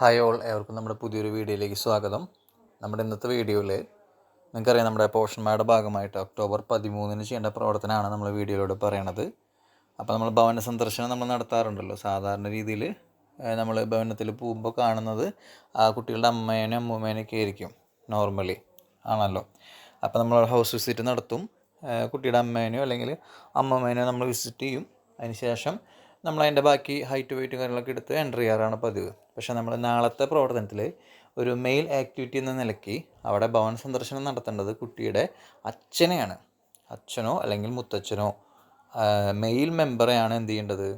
Hi all ഏവർക്കും നമ്മുടെ പുതിയൊരു വീഡിയോയിലേക്ക് സ്വാഗതം. നമ്മുടെ ഇന്നത്തെ വീഡിയോയിൽ നിങ്ങൾക്കറിയാം നമ്മുടെ പോഷന്മാരുടെ ഭാഗമായിട്ട് ഒക്ടോബർ പതിമൂന്നിന് ചെയ്യേണ്ട പ്രവർത്തനമാണ് നമ്മൾ വീഡിയോയിലൂടെ പറയണത്. അപ്പോൾ നമ്മൾ ഭവന സന്ദർശനം നമ്മൾ നടത്താറുണ്ടല്ലോ. സാധാരണ രീതിയിൽ നമ്മൾ ഭവനത്തിൽ പോകുമ്പോൾ കാണുന്നത് ആ കുട്ടികളുടെ അമ്മേനും അമ്മൂമ്മേനൊക്കെ ആയിരിക്കും നോർമലി ആണല്ലോ. അപ്പോൾ നമ്മൾ ഹൗസ് വിസിറ്റ് നടത്തും. കുട്ടിയുടെ അമ്മേനെയോ അല്ലെങ്കിൽ അമ്മമ്മേനെയോ നമ്മൾ വിസിറ്റ് ചെയ്യും. അതിന് ശേഷം നമ്മൾ അതിന്റെ ബാക്കി ഹൈറ്റ് വെയിറ്റ് കാര്യങ്ങളൊക്കെ എടുത്ത് എന്റർ ചെയ്യാറാണ് പതിവ്. പക്ഷേ നമ്മൾ നാളത്തെ പ്രവർത്തനത്തിൽ ഒരു മെയിൽ ആക്ടിവിറ്റി എന്ന നിലയ്ക്ക് അവിടെ ഭവൻ സന്ദർശനം നടത്തേണ്ടത് കുട്ടിയുടെ അച്ഛനെയാണ്. അച്ഛനോ അല്ലെങ്കിൽ മുത്തച്ഛനോ മെയിൽ മെമ്പറെയാണ് എന്ത് ചെയ്യേണ്ടത്?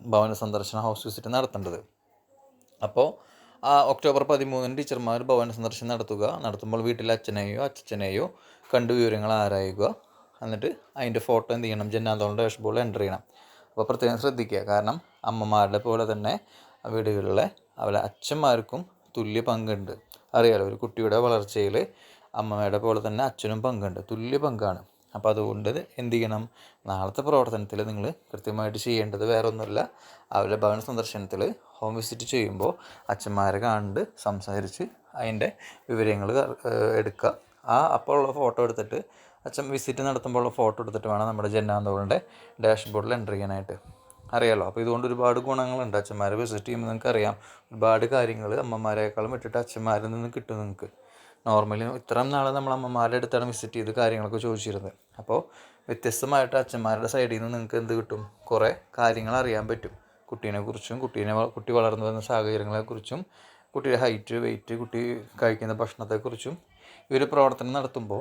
ഭവന സന്ദർശന ഹൗസ് വിസിറ്റ് നടത്തേണ്ടത്. അപ്പോൾ ഒക്ടോബർ പതിമൂന്നിന് ടീച്ചർമാർ ഭവന സന്ദർശനം നടത്തുക. നടത്തുമ്പോൾ വീട്ടിലെ അച്ഛനെയോ അച്ഛനെയോ കണ്ടു വിവരങ്ങൾ ആരായുക. എന്നിട്ട് അതിന്റെ ഫോട്ടോ എന്ത് ചെയ്യണം? ജന്നാന്തോളിന്റെ ഡാഷ്ബോർഡിൽ എന്റർ ചെയ്യണം. അപ്പോൾ പ്രത്യേകം ശ്രദ്ധിക്കുക. കാരണം അമ്മമാരുടെ പോലെ തന്നെ വീടുകളിലെ അവരെ അച്ഛന്മാർക്കും തുല്യ പങ്കുണ്ട്. അറിയാലോ ഒരു കുട്ടിയുടെ വളർച്ചയിൽ അമ്മയുടെ പോലെ തന്നെ അച്ഛനും പങ്കുണ്ട്. തുല്യ പങ്കാണ്. അപ്പോൾ അതുകൊണ്ട് എന്ത് ചെയ്യണം? നാളത്തെ പ്രവർത്തനത്തിൽ നിങ്ങൾ കൃത്യമായിട്ട് ചെയ്യേണ്ടത് വേറെ ഒന്നുമില്ല. അവരുടെ ഭവന സന്ദർശനത്തിൽ ഹോം വിസിറ്റ് ചെയ്യുമ്പോൾ അച്ഛന്മാരെ കണ്ട് സംസാരിച്ച് അതിന്റെ വിവരങ്ങൾ എടുക്കുക. ആ അപ്പോൾ ഉള്ള ഫോട്ടോ എടുത്തിട്ട് അച്ഛൻ വിസിറ്റ് നടത്തുമ്പോൾ ഉള്ള ഫോട്ടോ എടുത്തിട്ട് വേണം നമ്മുടെ ജന്നാന്തോളിന്റെ ഡാഷ്ബോർഡിൽ എന്റർ ചെയ്യാനായിട്ട്. അറിയാലോ? അപ്പോൾ ഇതുകൊണ്ട് ഒരുപാട് ഗുണങ്ങളുണ്ട് അച്ഛന്മാരെ വിസിറ്റ് ചെയ്യുമ്പോൾ നിങ്ങൾക്ക് അറിയാം ഒരുപാട് കാര്യങ്ങൾ അമ്മമാരെക്കാളും വിട്ടിട്ട് അച്ഛന്മാരിൽ നിന്ന് കിട്ടും നിങ്ങൾക്ക്. നോർമലി ഇത്രയും നാൾ നമ്മൾ അമ്മമാരുടെ അടുത്താണ് വിസിറ്റ് ചെയ്ത് കാര്യങ്ങളൊക്കെ ചോദിച്ചിരുന്നത്. അപ്പോൾ വ്യത്യസ്തമായിട്ട് അച്ഛന്മാരുടെ സൈഡിൽ നിന്ന് നിങ്ങൾക്ക് എന്ത് കിട്ടും? കുറേ കാര്യങ്ങൾ അറിയാൻ പറ്റും. കുട്ടീനെ കുറിച്ചും കുട്ടീനെ കുട്ടി വളർന്നു വരുന്ന സാഹചര്യങ്ങളെക്കുറിച്ചും കുട്ടിയുടെ ഹൈറ്റ് വെയിറ്റ് കുട്ടി കഴിക്കുന്ന ഭക്ഷണത്തെക്കുറിച്ചും ഒരു പ്രവർത്തനം നടത്തുമ്പോൾ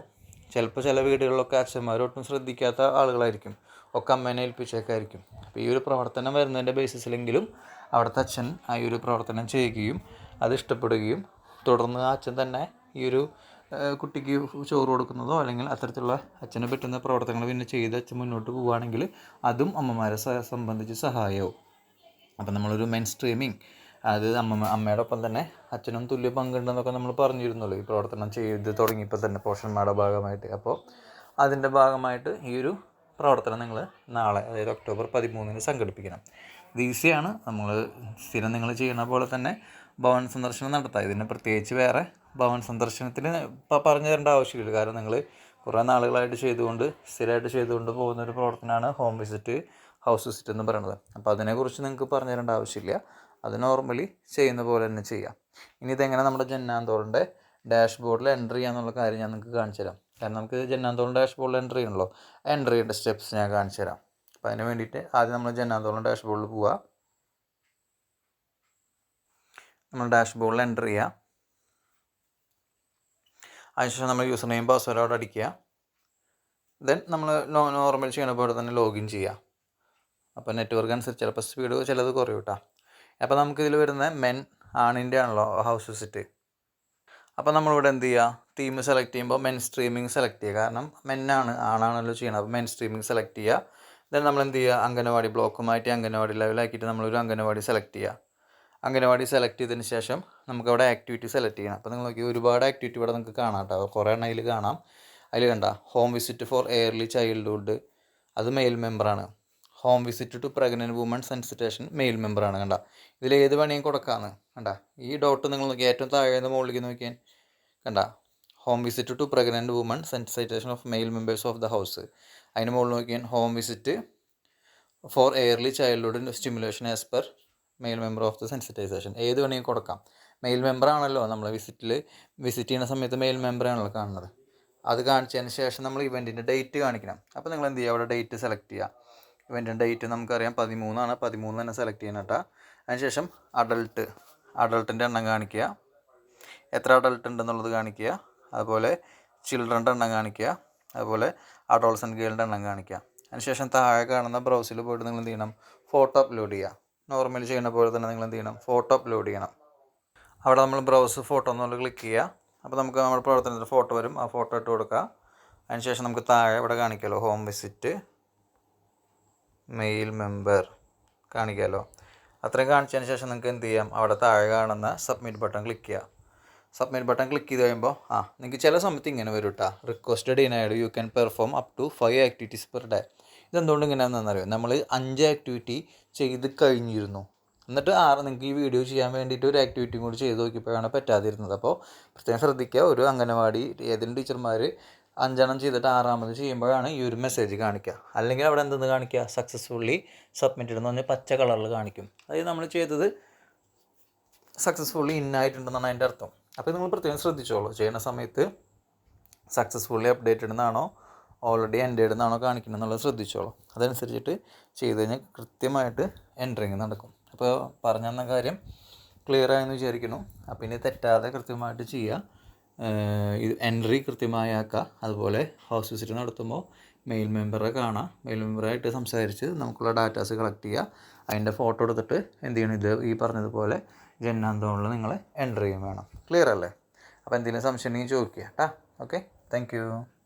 ചിലപ്പോൾ ചില വീടുകളിലൊക്കെ അച്ഛന്മാരൊട്ടും ശ്രദ്ധിക്കാത്ത ആളുകളായിരിക്കും. ഒക്കെ അമ്മേനെ ഏൽപ്പിച്ചേക്കായിരിക്കും. അപ്പോൾ ഈ ഒരു പ്രവർത്തനം വരുന്നതിന്റെ ബേസിസിലെങ്കിലും അവിടുത്തെ അച്ഛൻ ആ ഒരു പ്രവർത്തനം ചെയ്യുകയും അത് ഇഷ്ടപ്പെടുകയും തുടർന്ന് ആ അച്ഛൻ തന്നെ ഈ ഒരു കുട്ടിക്ക് ചോറ് കൊടുക്കുന്നതോ അല്ലെങ്കിൽ അത്തരത്തിലുള്ള അച്ഛനെ പറ്റുന്ന പ്രവർത്തനങ്ങൾ പിന്നെ ചെയ്ത് അച്ഛൻ മുന്നോട്ട് പോവുകയാണെങ്കിൽ അതും അമ്മമാരെ സംബന്ധിച്ച് സഹായവും. അപ്പം നമ്മളൊരു മെൻ സ്ട്രീമിങ് അത് അമ്മ അമ്മയുടെ ഒപ്പം തന്നെ അച്ഛനും തുല്യ പങ്കുണ്ടെന്നൊക്കെ നമ്മൾ പറഞ്ഞിരുന്നുള്ളൂ. ഈ പ്രവർത്തനം ചെയ്ത് തുടങ്ങിയപ്പോൾ തന്നെ പോഷന്മാരുടെ ഭാഗമായിട്ട്. അപ്പോൾ അതിന്റെ ഭാഗമായിട്ട് ഈ ഒരു പ്രവർത്തനം നിങ്ങൾ നാളെ അതായത് ഒക്ടോബർ പതിമൂന്നിന് സംഘടിപ്പിക്കണം. ഇത് ഈസിയാണ്. നമ്മൾ സ്ഥിരം നിങ്ങൾ ചെയ്യുന്ന പോലെ തന്നെ ഭവൻ സന്ദർശനം നടത്താം. ഇതിന് പ്രത്യേകിച്ച് വേറെ ഭവൻ സന്ദർശനത്തിന് പറഞ്ഞു തരേണ്ട ആവശ്യമില്ല. കാരണം നിങ്ങൾ കുറേ നാളുകളായിട്ട് ചെയ്തുകൊണ്ട് സ്ഥിരമായിട്ട് ചെയ്തുകൊണ്ട് പോകുന്ന ഒരു പ്രവർത്തനമാണ് ഹോം വിസിറ്റ് ഹൗസ് വിസിറ്റ് എന്ന് പറയുന്നത്. അപ്പോൾ അതിനെക്കുറിച്ച് നിങ്ങൾക്ക് പറഞ്ഞു തരേണ്ട ആവശ്യമില്ല. അത് നോർമലി ചെയ്യുന്ന പോലെ തന്നെ ചെയ്യാം. ഇനി ഇതെങ്ങനെ നമ്മുടെ ജന്നാന്തോളിന്റെ ഡാഷ്ബോർഡിൽ എന്റർ ചെയ്യാന്നുള്ള കാര്യം ഞാൻ നിങ്ങൾക്ക് കാണിച്ചു തരാം. കാരണം നമുക്ക് ജന്നാന്തോളിന്റെ ഡാഷ്ബോർഡിൽ എന്റർ ചെയ്യണമല്ലോ എന്റർ ചെയ്യേണ്ട സ്റ്റെപ്സ് ഞാൻ കാണിച്ചു തരാം. അപ്പോൾ അതിന് വേണ്ടിയിട്ട് ആദ്യം നമ്മൾ ജന്നാന്തോളം ഡാഷ്ബോർഡിൽ പോവുക നമ്മൾ ഡാഷ്ബോർഡിൽ എന്റർ ചെയ്യുക അതിനുശേഷം നമ്മൾ യൂസർ നെയിം പാസ്വേഡ് അവിടെ അടിക്കുക. ദെൻ നമ്മൾ നോർമൽ ചെയ്യണ പോലെ തന്നെ ലോഗിൻ ചെയ്യുക അപ്പോൾ നെറ്റ്വർക്ക് അനുസരിച്ച് ചിലപ്പോൾ സ്പീഡ് ചിലത് കുറയും കേട്ടോ. അപ്പോൾ നമുക്കിതിൽ വരുന്ന മെൻ ആണിന്റെ ആണല്ലോ ഹൗസ് വിസിറ്റ് അപ്പോൾ നമ്മളിവിടെ എന്ത് ചെയ്യുക തീം സെലക്ട് ചെയ്യുമ്പോൾ മെൻ സ്ട്രീമിംഗ് സെലക്ട് ചെയ്യുക. കാരണം മെന്നാണ് ആണാണല്ലോ ചെയ്യണം അപ്പോൾ മെൻ സ്ട്രീമിംഗ് സെലക്ട് ചെയ്യുക. ദെൻ നമ്മൾ എന്ത് ചെയ്യുക? അംഗനവാടി ബ്ലോക്കുമായിട്ട് അംഗനവാടി ലെവലാക്കിയിട്ട് നമ്മളൊരു അംഗനവാടി സെലക്ട് ചെയ്യുക. അംഗനവാടി സെലക്ട് ചെയ്തതിന് ശേഷം നമുക്കവിടെ ആക്ടിവിറ്റി സെലക്ട് ചെയ്യണം. അപ്പോൾ നിങ്ങൾ നോക്കി ഒരുപാട് ആക്ടിവിറ്റി ഇവിടെ നിങ്ങൾക്ക് കാണാം കേട്ടോ കുറേ എണ്ണം അതിൽ കാണാം. അതിൽ കണ്ട home visit for early childhood അത് മെയിൽ മെമ്പറാണ് home visit to pregnant woman sensitisation male മെമ്പറാണ് കണ്ട. ഇതിൽ ഏത് വേണമെങ്കിൽ കൊടുക്കാമെന്ന് കണ്ട. ഈ ഡോട്ട് നിങ്ങൾ നോക്കി ഏറ്റവും താഴെ മുകളിലേക്ക് നോക്കിയാൽ കണ്ട. Home visit to pregnant woman sensitisation of male members of the house അതിന് മുകളിൽ നോക്കിയാൽ home visit for early childhood stimulation as per male member of the sensitisation ഏത് വേണമെങ്കിൽ കൊടുക്കാം. മെയിൽ മെമ്പർ ആണല്ലോ നമ്മൾ വിസിറ്റിൽ വിസിറ്റ് ചെയ്യുന്ന സമയത്ത് മെയിൽ മെമ്പറാണല്ലോ കാണുന്നത്. അത് കാണിച്ചതിന് ശേഷം നമ്മൾ ഇവന്റിന്റെ ഡേറ്റ് കാണിക്കണം. അപ്പോൾ നിങ്ങൾ എന്ത് ചെയ്യുക? അവിടെ ഡേറ്റ് സെലക്ട് ചെയ്യുക. ഇവന്റിന്റെ ഡേറ്റ് നമുക്കറിയാം പതിമൂന്നാണ്. പതിമൂന്ന് തന്നെ സെലക്ട് ചെയ്യണം കേട്ടോ. അതിനുശേഷം അഡൾട്ട് അഡൾട്ടിന്റെ എണ്ണം കാണിക്കുക. എത്ര അഡൾട്ട് ഉണ്ടെന്നുള്ളത് കാണിക്കുക. അതുപോലെ ചിൽഡ്രന്റെ എണ്ണം കാണിക്കുക. അതുപോലെ അഡോൾസൻ ഗേളിന്റെ എണ്ണം കാണിക്കുക. അതിനുശേഷം താഴെ കാണുന്ന ബ്രൗസിൽ പോയിട്ട് നിങ്ങൾ എന്ത് ചെയ്യണം? ഫോട്ടോ അപ്ലോഡ് ചെയ്യുക. നോർമലി ചെയ്യുന്ന പോലെ തന്നെ നിങ്ങൾ എന്ത് ചെയ്യണം? ഫോട്ടോ അപ്ലോഡ് ചെയ്യണം. അവിടെ നമ്മൾ ബ്രൗസ് ഫോട്ടോ എന്നുള്ളത് ക്ലിക്ക് ചെയ്യുക. അപ്പോൾ നമുക്ക് നമ്മുടെ പ്രവർത്തനത്തിൽ ഫോട്ടോ വരും. ആ ഫോട്ടോ ഇട്ട് കൊടുക്കുക. അതിനുശേഷം നമുക്ക് താഴെ ഇവിടെ കാണിക്കാമല്ലോ ഹോം വിസിറ്റ് മെയിൽ മെമ്പർ കാണിക്കാമല്ലോ അത്രയും കാണിച്ചതിന് ശേഷം നിങ്ങൾക്ക് എന്ത് ചെയ്യാം? അവിടെ താഴെ കാണുന്ന സബ്മിറ്റ് ബട്ടൺ ക്ലിക്ക് ചെയ്യുക സബ്മിറ്റ് ബട്ടൺ ക്ലിക്ക് ചെയ്ത് കഴിയുമ്പോൾ ആ നിങ്ങൾക്ക് ചില സമയത്ത് ഇങ്ങനെ വരും കേട്ടോ request ഇനായിട്ട് you can perform up to five activities per day ഇതെന്തുകൊണ്ട് ഇങ്ങനെയാണെന്ന് അറിയാം നമ്മൾ അഞ്ച് ആക്ടിവിറ്റി ചെയ്ത് കഴിഞ്ഞിരുന്നു. എന്നിട്ട് ആറ് നിങ്ങൾക്ക് ഈ വീഡിയോ ചെയ്യാൻ വേണ്ടിയിട്ട് ഒരു ആക്ടിവിറ്റിയും കൂടി ചെയ്ത് നോക്കിയപ്പോഴാണ് പറ്റാതിരുന്നത്. അപ്പോൾ പ്രത്യേകം ശ്രദ്ധിക്കുക ഒരു അംഗനവാടി ഏതെങ്കിലും ടീച്ചർമാർ അഞ്ചെണ്ണം ചെയ്തിട്ട് ആറാമത് ചെയ്യുമ്പോഴാണ് ഈ ഒരു മെസ്സേജ് കാണിക്കുക. അല്ലെങ്കിൽ അവിടെ എന്തെന്ന് കാണിക്കുക? സക്സസ്ഫുള്ളി സബ്മിറ്റഡ് എന്ന് പറഞ്ഞാൽ പച്ച കളറിൽ കാണിക്കും. അതായത് നമ്മൾ ചെയ്തത് സക്സസ്ഫുള്ളി ഇന്നായിട്ടുണ്ടെന്നാണ് അതിന്റെ അർത്ഥം. അപ്പോൾ നിങ്ങൾ പ്രത്യേകം ശ്രദ്ധിച്ചോളൂ. ചെയ്യുന്ന സമയത്ത് സക്സസ്ഫുള്ളി അപ്ഡേറ്റഡ് എന്നാണോ ഓൾറെഡി എൻഡേഡ് എന്നാണോ കാണിക്കുന്നത് എന്നുള്ളത് ശ്രദ്ധിച്ചോളൂ. അതനുസരിച്ചിട്ട് ചെയ്ത് കഴിഞ്ഞാൽ കൃത്യമായിട്ട് എൻട്രിങ് നടക്കും. അപ്പോൾ പറഞ്ഞ കാര്യം ക്ലിയർ ആയെന്ന് വിചാരിക്കുന്നു. അപ്പം ഇനി തെറ്റാതെ കൃത്യമായിട്ട് ചെയ്യുക എൻട്രി കൃത്യമായി ആക്കുക അതുപോലെ ഹൗസ് വിസിറ്റ് നടത്തുമ്പോൾ മെയിൽ മെമ്പറെ കാണാം. മെയിൽ മെമ്പറായിട്ട് സംസാരിച്ച് നമുക്കുള്ള ഡാറ്റാസ് കളക്ട് ചെയ്യുക അതിന്റെ ഫോട്ടോ എടുത്തിട്ട് എന്ത് ചെയ്യണം? ഇത് ഈ പറഞ്ഞതുപോലെ ജന്നാന്തോണിൽ നിങ്ങൾ എന്റർ ചെയ്യും വേണം. ക്ലിയർ അല്ലേ? അപ്പോൾ എന്തെങ്കിലും സംശയം ഉണ്ടെങ്കിൽ ചോദിക്കുക കേട്ടോ. Okay thank